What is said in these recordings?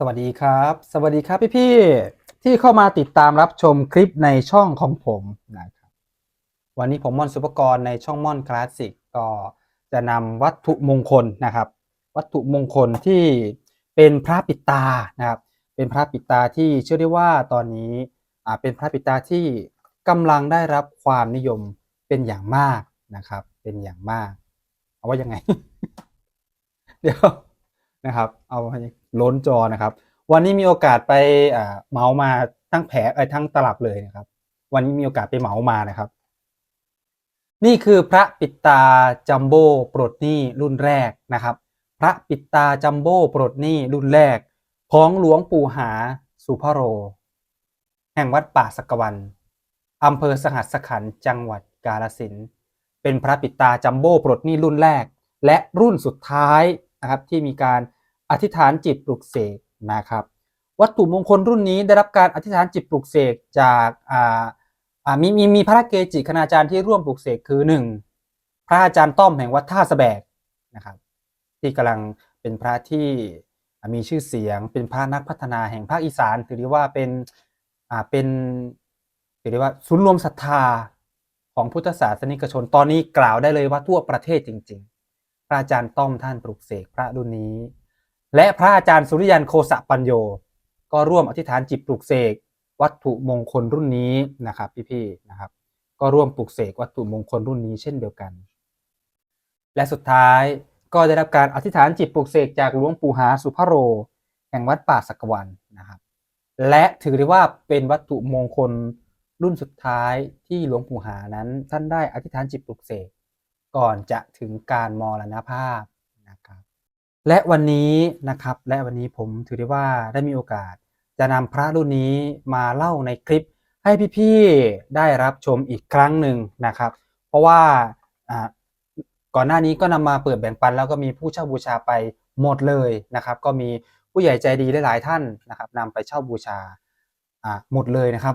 สวัสดีครับ สวัสดีครับพี่ๆที่เข้ามาติดตามรับชมคลิปในช่องของผมนะครับวันนี้ผมม่อนสุปกรณ์ในช่องม่อนคลาสสิกก็จะนำวัตถุมงคลนะครับ วัตถุมงคลที่เป็นพระปิดตานะครับเป็นพระปิดตาที่เชื่อได้ว่าตอนนี้อ่าเป็นพระปิดตาที่กำลังได้รับความนิยมเป็นอย่างมากนะครับ เป็นอย่างมาก เอาว่ายังไง เดี๋ยวนะครับ เอาให้ ล้นจอนะครับ วันนี้มีโอกาสไปอ่าเหมามาทั้งแผงเอ้ทั้งตลับเลยนะครับ วันนี้มีโอกาสไปเหมามานะครับ นี่คือพระปิดตาจัมโบ้ปลดหนี้รุ่นแรกนะครับ พระปิดตาจัมโบ้ปลดหนี้รุ่นแรก ของหลวงปู่หาสุพโร แห่งวัดป่าสักวันอำเภอสหัสขันจังหวัดกาฬสินเป็นพระปิดตาจัมโบ้ปลดหนี้รุ่นแรก และรุ่นสุดท้ายนะครับที่มีการ อธิษฐานจิตปลุกเสกนะครับ วัตถุมงคลรุ่นนี้ได้รับการอธิษฐานจิตปลุกเสกจากมีมีมีพระเกจิคณาจารย์ที่ร่วมปลุกเสกคือหนึ่งพระอาจารย์ต้อมแห่งวัดท่าสแบกนะครับ ที่กำลังเป็นพระที่มีชื่อเสียงเป็นพระนักพัฒนาแห่งภาคอีสานถือได้ว่าเป็นอ่าเป็นถือได้ว่าศูนย์รวมศรัทธาของพุทธศาสนิกชนตอนนี้กล่าวได้เลยว่าทั่วประเทศจริง ๆ พระอาจารย์ต้อมท่านปลุกเสกพระรุ่นนี้ และพระอาจารย์สุริยันโคสะปัญโย ก็ร่วมอธิษฐานจิตปลุกเสกวัตถุมงคลรุ่นนี้นะครับพี่ๆนะครับ ก็ร่วมปลุกเสกวัตถุมงคลรุ่นนี้เช่นเดียวกัน และสุดท้ายก็ได้รับการอธิษฐานจิตปลุกเสกจากหลวงปู่หาสุพโร แห่งวัดป่าสักวันนะครับ และถือได้ว่าเป็นวัตถุมงคลรุ่นสุดท้ายที่หลวงปู่หานั้นท่านได้อธิษฐานจิตปลุกเสกก่อนจะถึงการมรณภาพนะครับ และวันนี้นะครับและวันนี้ผมถือได้ว่าได้มีโอกาส จะนำพระรุ่นนี้มาเล่าในคลิปให้พี่ๆได้รับชมอีกครั้งหนึ่งนะครับ เพราะว่าก่อนหน้านี้ก็นำมาเปิดแบ่งปัน แล้วก็มีผู้เช่าบูชาไปหมดเลยนะครับ ก็มีผู้ใหญ่ใจดีหลายๆท่านนะครับนำไปเช่าบูชาหมดเลยนะครับ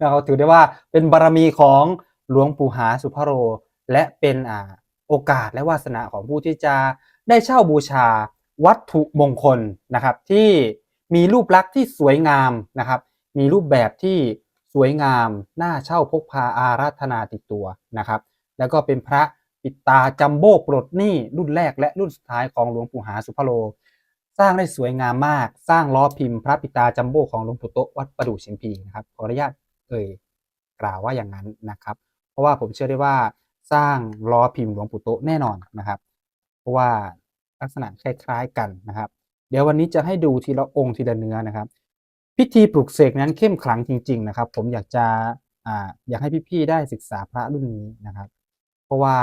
เราถือได้ว่าเป็นบารมีของหลวงปู่หาสุพโร และเป็นอโอกาสและวาสนาของผู้ที่จะ ได้เช่าบูชาวัตถุมงคลนะครับที่มีรูปลักษณ์ที่สวยงามนะครับ มีรูปแบบที่สวยงามน่าเช่าพกพาอาราธนาติดตัวนะครับ แล้วก็เป็นพระปิดตาจัมโบ้ปลดหนี้รุ่นแรกและรุ่นสุดท้ายของหลวงปู่หาสุพโล สร้างได้สวยงามมาก สร้างล้อพิมพ์พระปิตาจัมโบ้ของหลวงปู่โตวัดประดู่เชียงพีนะครับขออนุญาตเอ่ยกล่าวว่าอย่างนั้นนะครับ เพราะว่าผมเชื่อได้ว่าสร้างล้อพิมพ์หลวงปู่โตแน่นอนนะครับ ราะว่าลักษณะคล้ายๆกันนะครับ เดี๋ยววันนี้จะให้ดูทีละองค์ทีละเนื้อนะครับ พิธีปลุกเสกนั้นเข้มขลังจริง ๆ นะครับ ผมอยากจะอ่าอยากให้พี่ๆได้ศึกษาพระรุ่นนี้นะครับ เพราะว่า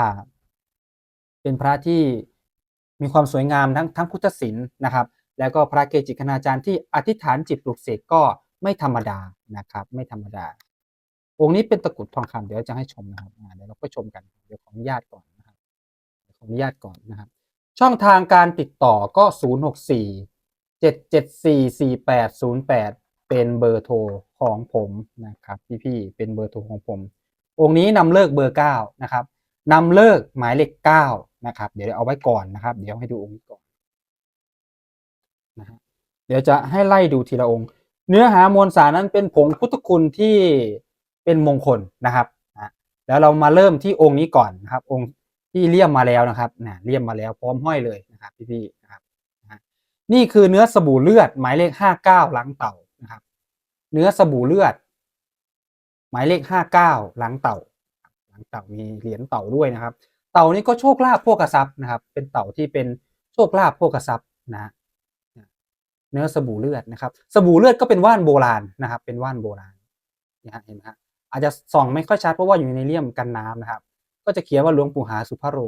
เป็นพระที่มีความสวยงามทั้งทั้งพุทธศิลป์นะครับ แล้วก็พระเกจิคณาจารย์ที่อธิษฐานจิตปลุกเสกก็ไม่ธรรมดานะครับ ไม่ธรรมดา องค์นี้เป็นตะกรุดทองคำเดี๋ยวจะให้ชมนะครับเดี๋ยวเราก็ชมกันเดี๋ยวขออนุญาตก่อน ออนุญาตก่อนนะครับ ช่องทางการติดต่อก็ 0 6 4 7 7 4 4 8 0 8 เป็นเบอร์โทรของผมนะครับพี่ๆเป็นเบอร์โทรของผม องค์นี้นำเลิกเบอร์เก้านะครับนำเลิกหมายเลขเก้านะครับ เดี๋ยวเอาไว้ก่อนนะครับ เดี๋ยวให้ดูองค์นี้ก่อนนะฮะเดี๋ยวจะให้ไล่ดูทีละองค์ เนื้อหามวลสารนั้นเป็นผงพุทธคุณที่เป็นมงคลนะครับนะแล้วเรามาเริ่มที่องค์นี้ก่อนนะครับ องค์ ที่เลี่ยมมาแล้วนะครับนะเลี่ยมมาแล้วพร้อมห้อยเลยนะครับพี่ๆนะครับนี่คือเนื้อสบู่เลือดหมายเลขห้าเก้าหลังเต่านะครับ เนื้อสบู่เลือด หมายเลขห้าเก้าหลังเต่าหลังเต่ามีเหรียญเต่าด้วยนะครับ เต่านี้ก็โชคลาภโภคทรัพย์นะครับ เป็นเต่าที่เป็นโชคลาภโภคทรัพย์นะเนื้อสบู่เลือดนะครับ สบู่เลือดก็เป็นว่านโบราณนะครับ เป็นว่านโบราณนะฮะเห็นไหมฮะอาจจะส่องไม่ค่อยชัดเพราะว่าอยู่ในเลี่ยมกันน้ำนะครับ ก็จะเขียนว่าหลวงปู่หาสุภโร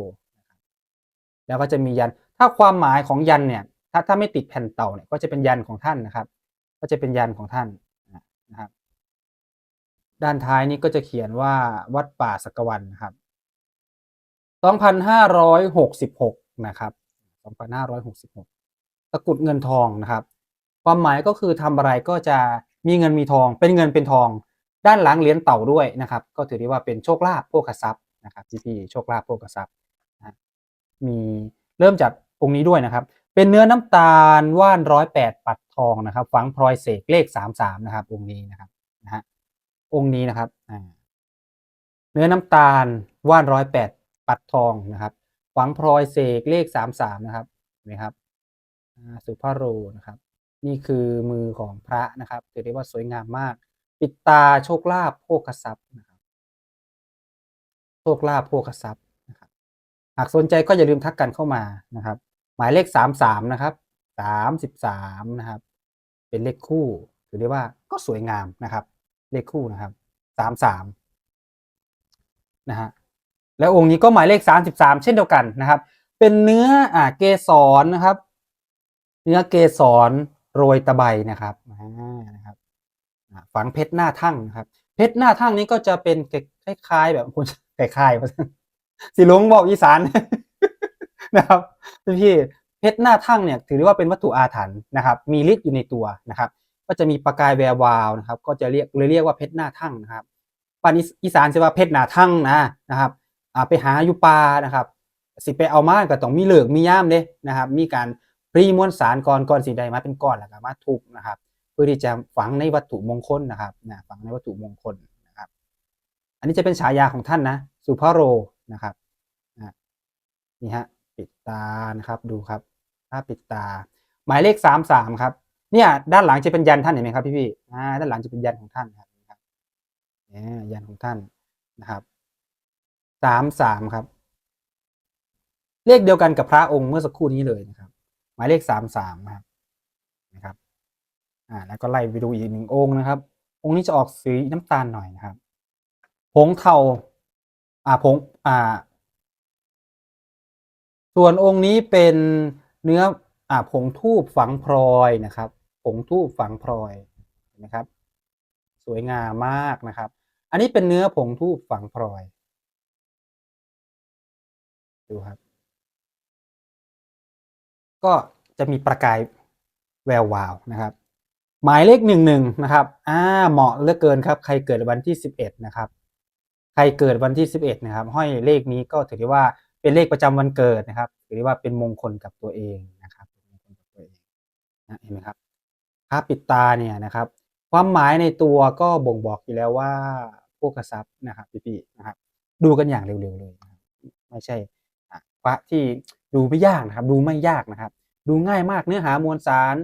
แล้วก็จะมียัน ถ้าความหมายของยันเนี่ย ถ้าถ้าไม่ติดแผ่นเต่าเนี่ยก็จะเป็นยันของท่านนะครับ ก็จะเป็นยันของท่านนะครับ ด้านท้ายนี้ก็จะเขียนว่าวัดป่าสักวันนะครับ 2566 นะครับ 2566 ตะกุดเงินทองนะครับ ความหมายก็คือทำอะไรก็จะมีเงินมีทอง เป็นเงินเป็นทอง ด้านหลังเหรียญเต่าด้วยนะครับ ก็ถือได้ว่าเป็นโชคลาภโภคทรัพย นะครับพี่พี่โชคลาภโภคทรัพย์นะมีเริ่มจากองค์นี้ด้วยนะครับ เป็นเนื้อน้ำตาลว่านร้อยแปดปัดทองนะครับ ฝังพลอยเสกเลขสามสามนะครับ องค์นี้นะครับนะฮะองค์นี้นะครับเนื้อน้ำตาลว่านร้อยแปดปัดทองนะครับ ฝังพลอยเสกเลขสามสามนะครับเห็นไหมครับสุภาโรนะครับ นี่คือมือของพระนะครับถือได้ว่าสวยงามมาก ปิดตาโชคลาภโภคทรัพย์นะ ครับโชคลาภโภคทรัพย์นะครับหากสนใจก็อย่าลืมทักกันเข้ามานะครับ หมายเลขสามสามนะครับสามสิบสามนะครับ เป็นเลขคู่ถือได้ว่าก็สวยงามนะครับ เลขคู่นะครับสามสามนะฮะแล้วองค์นี้ก็หมายเลขสามสิบสามเช่นเดียวกันนะครับ เป็นเนื้ออ่าเกสรนะครับ เนื้อเกสรโรยตะไบนะครับอ่านะครับอ่าฝังเพชรหน้าทั่งนะครับ เพชรหน้าทั่งนี้ก็จะเป็นคล้ายๆ แบบคุณคล้ายๆสิลุงบอกอีสานนะครับพี่เพชรหน้าทั่งเนี่ยถือได้ว่าเป็นวัตถุอาถรรพ์นะครับ มีฤทธิ์อยู่ในตัวนะครับ ก็จะมีประกายแวววาวนะครับ ก็จะเรียกเลยเรียกว่าเพชรหน้าทั่งนะครับปานอีสานจะว่าเพชรหน้าทั่งนะนะครับไปหาอยู่ป่านะครับ สิไปเอามาก็ต้องมีเหลือกมีย่ามเด้นะครับ มีการปรีมวลสารก่อนก่อนสีใดมาเป็นก้อนแล้วก็มาทุบนะครับ พื่อที่จะฝังในวัตถุมงคลนะครับนะฝังในวัตถุมงคลนะครับ อันนี้จะเป็นฉายาของท่านนะสุภโรนะครับอะนี่ฮะปิดตานะครับดูครับภาปิดตา หมายเลขสามสามครับ เนี่ยด้านหลังจะเป็นยันท่านเห็นไหมครับพี่พี่ๆอ่าด้านหลังจะเป็นยันของท่านครับนะครับเนี่ยยันของท่านนะครับสามสามครับ เลขเดียวกันกับพระองค์เมื่อสักครู่นี้เลยนะครับ หมายเลขสามสามนะครับนะครับ อ่าแล้วก็ไล่ไปดูอีกหนึ่งองค์นะครับ องค์นี้จะออกสีน้ำตาลหน่อยนะครับ ผงเทาอ่าผงอ่า ส่วนองค์นี้เป็นเนื้ออ่าผงทูบฝังพลอยนะครับ ผงทูบฝังพลอยนะครับ สวยงามมากนะครับ อันนี้เป็นเนื้อผงทูบฝังพลอยดูครับ ก็จะมีประกายแวววาวนะครับ หมายเลขหนึ่งหนึ่งนะครับอ่าเหมาะเหลือเกินครับ ใครเกิดวันที่สิบเอ็ดนะครับ ใครเกิดวันที่สิบเอ็ดนะครับ ห้อยเลขนี้ก็ถือได้ว่าเป็นเลขประจำวันเกิดนะครับถือได้ว่าเป็นมงคลกับตัวเองนะครับเป็นมงคลกับตัวเองนะเห็นไหมครับภาพปิดตาเนี่ยนะครับ ความหมายในตัวก็บ่งบอกอยู่แล้วว่าพวกกระซับนะครับพี่ๆนะครับ ดูกันอย่างเร็วๆเลยไม่ใช่พระที่ดูไม่ยากนะครับ ดูไม่ยากนะครับ ดูง่ายมากเนื้อหามวลสาร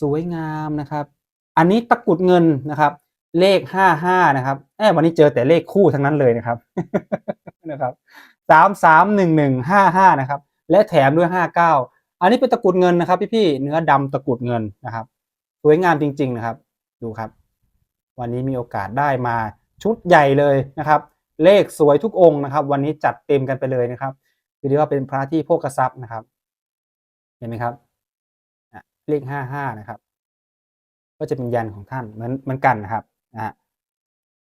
สวยงามนะครับ อันนี้ตะกุดเงินนะครับ เลขห้าห้านะครับแอบวันนี้เจอแต่เลขคู่ทั้งนั้นเลยนะครับนะครับสามสามหนึ่งหนึ่งห้าห้านะครับ และแถมด้วยห้าเก้าอันนี้เป็นตะกุดเงินนะครับ พี่ๆเนื้อดำตะกุดเงินนะครับ สวยงามจริง ๆนะครับ ดูครับ วันนี้มีโอกาสได้มาชุดใหญ่เลยนะครับ เลขสวยทุกองค์นะครับ วันนี้จัดเต็มกันไปเลยนะครับคือว่าเป็นพระที่โภคทรัพย์นะครับ เห็นไหมครับ เลขห้าห้านะครับ ก็จะเป็นยันของท่านเหมือนเหมือนกันนะครับนะฮะ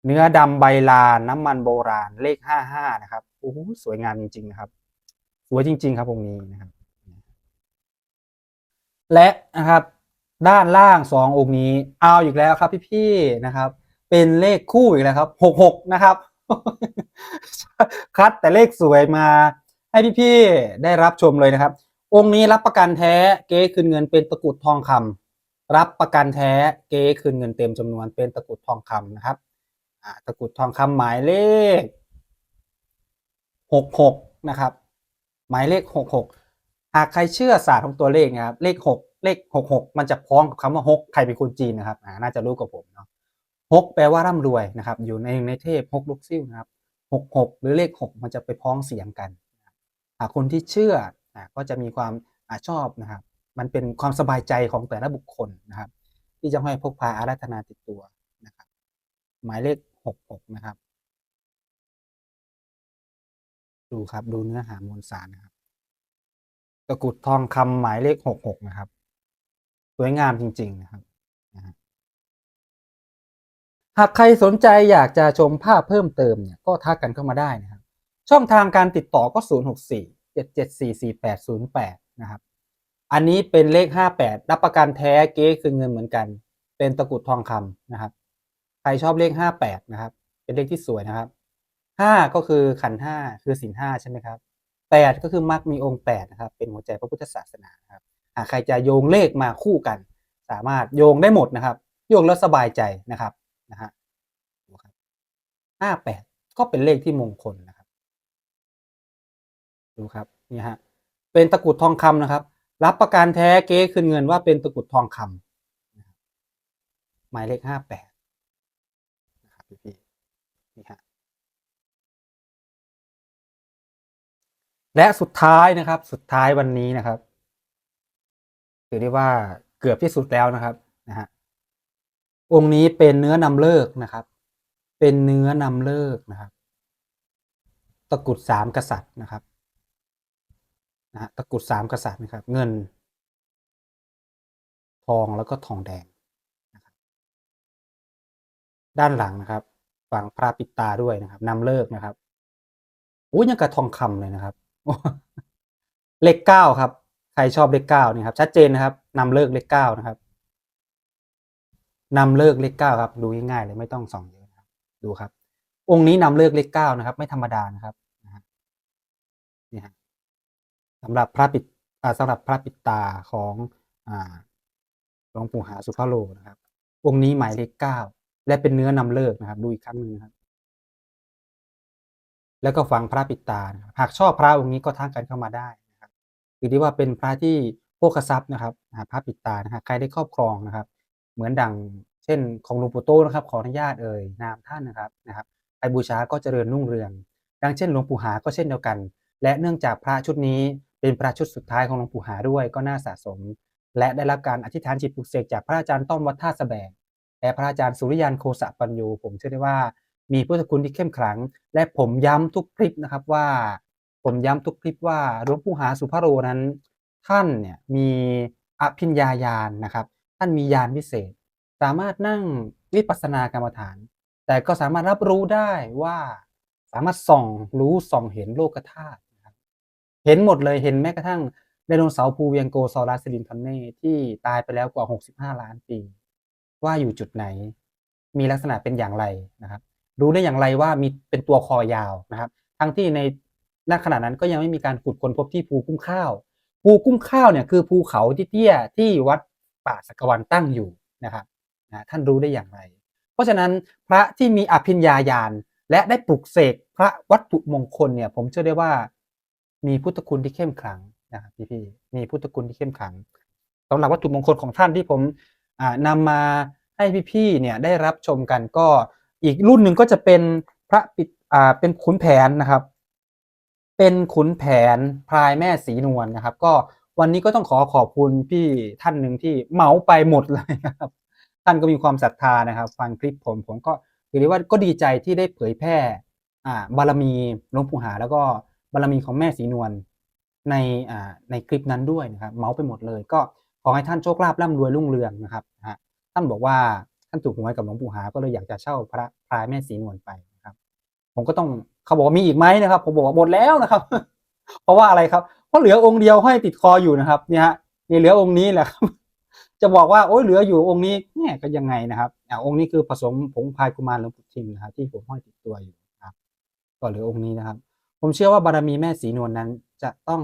เนื้อดำใบลานน้ำมันโบราณเลขห้าห้านะครับโอ้โหสวยงามจริง ๆ นะครับสวยจริง ๆ ครับองค์นี้นะครับ และนะครับ ด้านล่างสององค์นี้ เอาอีกแล้วครับพี่ๆนะครับ เป็นเลขคู่อีกแล้วครับหกหกนะครับคัดแต่เลขสวยมาให้พี่ๆได้รับชมเลยนะครับ องค์นี้รับประกันแท้เก๊คืนเงินเป็นตะกุดทองคำรับประกันแท้เก๊คืนเงินเต็มจำนวนเป็นตะกุดทองคำนะครับตะกุดทองคำหมายเลขหกหกนะครับ หมายเลขหกหกหากใครเชื่อศาสตร์ของตัวเลขนะครับ เลขหกเลขหกหกมันจะพ้องกับคำว่าหกใครเป็นคนจีนนะครับน่าจะรู้กับผมเนาะหกแปลว่าร่ำรวยนะครับ อยู่ในในเทพหกลูกซิ่วนะครับหกหกหรือเลขหกมันจะไปพ้องเสียงกันหากคนที่เชื่อ ก็จะมีความอชอบนะครับ มันเป็นความสบายใจของแต่ละบุคคลนะครับ ที่จะให้พกพาอาราธนาติดตัวนะครับ หมายเลขหกหกนะครับ ดูครับดูเนื้อหามวลสารนะครับตะกรุดทองคำหมายเลขหกหกนะครับ สวยงามจริง ๆนะครับหากใครสนใจอยากจะชมภาพเพิ่มเติมเนี่ยก็ทักกันเข้ามาได้นะครับ ช่องทางการติดต่อก็ 0 7 7 4 4 8 0 8นะครับอันนี้เป็นเลข 58 รับประกันแท้เก๊คืนเงินเหมือนกัน เป็นตะกุดทองคำนะครับ ใครชอบเลข 58นะครับ เป็นเลขที่สวยนะครับ 5 ก็คือขันธ์5คือศีล5ใช่ไหมครับ8 ก็คือมรรคมีองค์8นะครับเป็นหัวใจพระพุทธศาสนานครับหากใครจะโยงเลขมาคู่กัน สามารถโยงได้หมดนะครับ โยงแล้วสบายใจนะครับนะฮะห้าแปดก็เป็นเลขที่มงคลนะครับ ดูครับนี่ฮะเป็นตะกรุดทองคำนะครับ รับประกันแท้เก๊คืนเงินว่าเป็นตะกรุดทองคำนะครับหมายเลขห้าแปดนะครับพี่พี่นี่ฮะและสุดท้ายนะครับ สุดท้ายวันนี้นะครับถือได้ว่าเกือบที่สุดแล้วนะครับนะฮะองค์นี้เป็นเนื้อนำเลิกนะครับ เป็นเนื้อนำเลิกนะครับ ตะกรุดสามกษัตริย์นะครับ นะตะกุดสามกษัตริย์นะครับ เงิน ทองแล้วก็ทองแดงนะครับด้านหลังนะครับฝั่งพระปิดตาด้วยนะครับนำเลิกนะครับอุ้ยยังกับทองคำเลยนะครับเลขเก้าครับ ใครชอบเลขเก้านี่ครับ ชัดเจนนะครับนำเลิกเลขเก้านะครับนำเลิกเลขเก้าครับ ดูง่ายๆเลยไม่ต้องส่องเยอะครับดูครับ องค์นี้นำเลิกเลขเก้านะครับ ไม่ธรรมดานะครับนี่ฮะ สำหรับพระปิดอ่าสำหรับพระปิดตาของหลวงปู่หาสุภาโลนะครับองค์นี้หมายเลขเก้าและเป็นเนื้อนำเลิกนะครับดูอีกครั้งหนึ่งครับ แล้วก็ฟังพระปิดตานะครับหากชอบพระองค์นี้ก็ทักกันเข้ามาได้นะครับคือที่ว่าเป็นพระที่โภคทรัพย์นะครับพระปิดตานะฮะใครได้ครอบครองนะครับ เหมือนดังเช่น ของหลวงปู่โตนะครับ ขออนุญาตเอ่ยนามท่านนะครับนะครับใครบูชาก็เจริญรุ่งเรือง ดังเช่นหลวงปู่หาก็เช่นเดียวกัน และเนื่องจากพระชุดนี้ เป็นพระชุดสุดท้ายของหลวงปู่หาด้วยก็น่าสะสม และได้รับการอธิษฐานจิตปลุกเสกจากพระอาจารย์ต้อมวัดท่าสแบงและพระอาจารย์สุริยันโคสะปัญโยผมเชื่อได้ว่ามีพุทธคุณที่เข้มขลัง และผมย้ำทุกคลิปนะครับว่า ผมย้ำทุกคลิปว่าหลวงปู่หาสุภโรนั้น ท่านเนี่ยมีอภิญญาญาณนะครับ ท่านมีญาณวิเศษ สามารถนั่งวิปัสสนากรรมฐาน แต่ก็สามารถรับรู้ได้ว่าสามารถส่องรู้ส่องเห็นโลกธาตุ เห็นหมดเลยเห็นแม้กระทั่งไดโนเสาร์ภูเวียงโกซอรัสซิลินทอนเน่ที่ตายไปแล้วกว่า 65 ล้านปี ว่าอยู่จุดไหน มีลักษณะเป็นอย่างไรนะครับ รู้ได้อย่างไรว่ามีเป็นตัวคอยาวนะครับ ทั้งที่ในณขณะนั้นก็ยังไม่มีการขุดค้นพบที่ภูกุ้มข้าว ภูกุ้มข้าวเนี่ยคือภูเขาที่เตี้ยที่วัดป่าสักวันตั้งอยู่นะครับนะท่านรู้ได้อย่างไร เพราะฉะนั้นพระที่มีอภิญญาญาณและได้ปลุกเสกพระวัตถุมงคลเนี่ยผมเชื่อได้ว่า มีพุทธคุณที่เข้มขลังนะครับพี่ๆมีพุทธคุณที่เข้มขลังสำหรับวัตถุมงคลของท่านที่ผมอ่านำมาให้พี่ๆเนี่ยได้รับชมกันก็อีกรุ่นหนึ่งก็จะเป็นพระปิดอ่าเป็นขุนแผนนะครับ เป็นขุนแผนพลายแม่สีนวลนะครับ ก็วันนี้ก็ต้องขอขอบคุณพี่ท่านหนึ่งที่เหมาไปหมดเลยนะครับ ท่านก็มีความศรัทธานะครับ ฟังคลิปผมผมก็ถือได้ว่าก็ดีใจที่ได้เผยแพร่อ่าบารมีหลวงปู่หาแล้วก็ บารมีของแม่สีนวลในในคลิปนั้นด้วยนะครับ เมาส์ไปหมดเลย ก็ขอให้ท่านโชคลาภร่ำรวยรุ่งเรืองนะครับนะฮะท่านบอกว่าท่านถูกหวยกับหลวงปู่หา ก็เลยอยากจะเช่าพระพลายแม่สีนวลไปนะครับ ผมก็ต้องเขาบอกว่ามีอีกไหมนะครับ ผมบอกว่าหมดแล้วนะครับ เพราะว่าอะไรครับเพราะเหลือองค์เดียวห้อยติดคออยู่นะครับเนี่ยฮะนี่เหลือองค์นี้แหละครับจะบอกว่าโอ้ยเหลืออยู่องค์นี้เนี่ยก็ยังไงนะครับอ่าองค์นี้คือผสมผงพายกุมารหลวงปู่ทิมนะครับที่ผมห้อยติดตัวอยู่ครับ ก็เหลือองค์นี้นะครับ ผมเชื่อว่าบารมีแม่สีนวลนั้นจะต้อง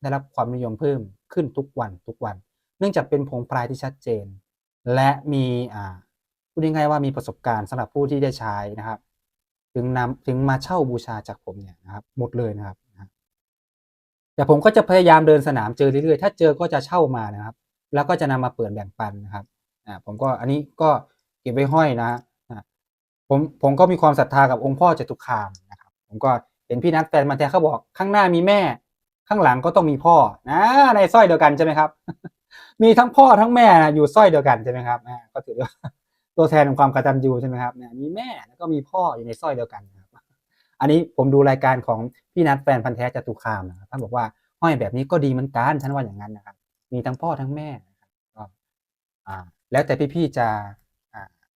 ได้รับความนิยมเพิ่มขึ้นทุกวันทุกวัน เนื่องจากเป็นผงพรายที่ชัดเจน และมีอ่าพูดง่ายๆว่ามีประสบการณ์สำหรับผู้ที่ได้ใช้นะครับ ถึงนำถึงมาเช่าบูชาจากผมเนี่ยนะครับ หมดเลยนะครับแต่ผมก็จะพยายามเดินสนามเจอเรื่อยๆ ถ้าเจอก็จะเช่ามานะครับ แล้วก็จะนำมาเปิดแบ่งปันนะครับอ่าผมก็อันนี้ก็เก็บไว้ห้อยนะฮะผมผมก็มีความศรัทธากับองค์พ่อจตุคามนะครับ ผมก็ เห็นพี่นัทแฟนมันแท้เขาบอกข้างหน้ามีแม่ ข้างหลังก็ต้องมีพ่อนะในสร้อยเดียวกันใช่ไหมครับ มีทั้งพ่อทั้งแม่นะอยู่สร้อยเดียวกันใช่ไหมครับอ่าก็ถือว่าตัวแทนของความกตัญญูใช่ไหมครับเนี่ยมีแม่แล้วก็มีพ่ออยู่ในสร้อยเดียวกันครับอันนี้ผมดูรายการของพี่นัทแฟนพันธ์แท้จตุคามนะครับท่านบอกว่าห้อยแบบนี้ก็ดีเหมือนกันท่านว่าอย่างนั้นนะครับ มีทั้งพ่อทั้งแม่นะครับก็อ่าแล้วแต่พี่ๆจะ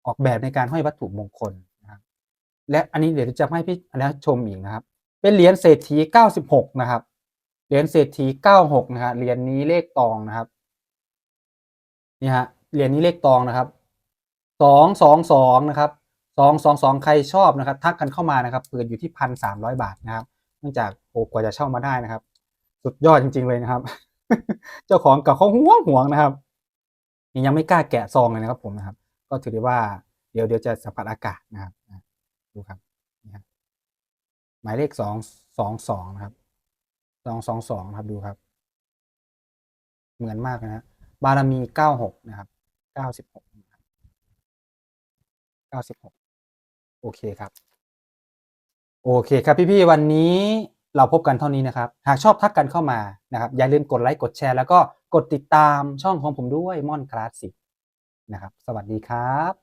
ออกแบบในการห้อยวัตถุมงคลนะครับ และอันนี้เดี๋ยวจะให้พี่อันนี้ชมอีกนะครับ เป็นเหรียญเศรษฐี96นะครับ เหรียญเศรษฐี96นะฮะเหรียญนี้เลขตองนะครับ นี่ฮะ เหรียญนี้เลขตองนะครับ สองสองสองนะครับ สองสองสองใครชอบนะครับ ทักกันเข้ามานะครับเปิดอยู่ที่พันสามร้อยบาทนะครับ เนื่องจากโอ้กว่าจะเช่ามาได้นะครับ สุดยอดจริง ๆเลยนะครับ เจ้าของกับเขาห่วงห่วงนะครับ ยังไม่กล้าแกะซองเลยนะครับผมนะครับ ก็ถือได้ว่าเดี๋ยวเดี๋ยวจะสัมผัสอากาศนะครับ ดูครับ หมายเลขสองสองสองนะครับสองสองสองครับดูครับ เหมือนมากนะฮะบารมีเก้าหกนะครับเก้าสิบหกเก้าสิบหกโอเคครับ โอเคครับพี่ๆวันนี้เราพบกันเท่านี้นะครับ หากชอบทักกันเข้ามานะครับ อย่าลืมกดไลค์กดแชร์แล้วก็กดติดตามช่องของผมด้วยม่อนคลาสสิกนะครับ สวัสดีครับ